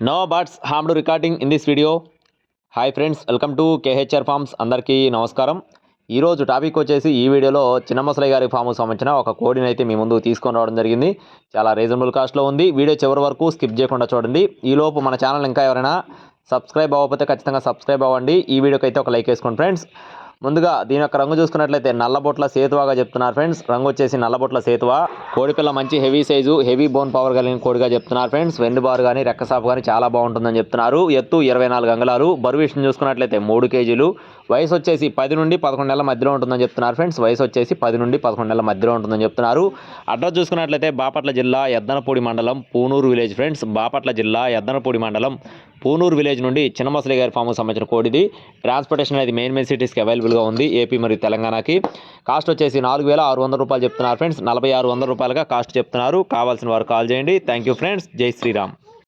No birds harmed recording in this video hi friends welcome to KHR farms అందరికీ నమస్కారం ఈరోజు topic వచ్చేసి ఈ వీడియోలో చిన్న ముసలయ్య గారి ఫామ్కు సంబంధించిన ఒక కోడిని అయితే మీ ముందు తీసుకొని రావడం జరిగింది. చాలా రీజనబుల్ కాస్ట్లో ఉంది. వీడియో చివరి వరకు స్కిప్ చేయకుండా చూడండి. ఈలోపు మన ఛానల్ ఇంకా ఎవరైనా సబ్స్క్రైబ్ అవ్వకపోతే ఖచ్చితంగా సబ్స్క్రైబ్ అవ్వండి. ఈ వీడియోకి అయితే ఒక లైక్ వేసుకోండి ఫ్రెండ్స్ ముందుగా దీని యొక్క రంగు చూసుకున్నట్లయితే నల్లబొట్ల సేతువాగా చెప్తున్నారు ఫ్రెండ్స్. రంగు వచ్చేసి నల్లబొట్ల సేతువ. కోడిపిల్ల మంచి heavy size heavy bone power కలిగిన కోడిగా చెప్తున్నారు ఫ్రెండ్స్. వెండి బారు కానీ రెక్కసాపు కానీ చాలా బాగుంటుందని చెప్తున్నారు. ఎత్తు ఇరవై నాలుగు అంగుళాలు. బరువు విషయం చూసుకున్నట్లయితే మూడు కేజీలు. వయసు వచ్చేసి పది నుండి పదకొండు నెలల మధ్యలో ఉంటుందని చెప్తున్నారు ఫ్రెండ్స్. వయసు వచ్చేసి పది నుండి పదకొండు నెలల మధ్యలో ఉంటుందని చెప్తున్నారు. అడ్రస్ చూసుకున్నట్లయితే బాపట్ల జిల్లా ఎద్దనపూడి మండలం పూనూరు విలేజ్ ఫ్రెండ్స్. బాపట్ల జిల్లా ఎద్దనపూడి మండలం పూనూరు విలేజ్ నుండి చిన్నమసలి గారి ఫామ్కు సంబంధించిన కోడిది. ట్రాన్స్పోర్టేషన్ అనేది మెయిన్ మెయిన్ సిటీస్కి అవైలబుల్ అవైలబుల్గా ఉంది ఏపీ మరియు తెలంగాణకి. కాస్ట్ వచ్చేసి నాలుగు వేల ఆరు వందల రూపాయలు చెప్తున్నారు ఫ్రెండ్స్. నలభై ఆరు వందల రూపాయలుగా కాస్ట్ చెప్తున్నారు. కావాల్సిన వారు కాల్ చేయండి. థ్యాంక్ యూ ఫ్రెండ్స్ జై శ్రీరామ్.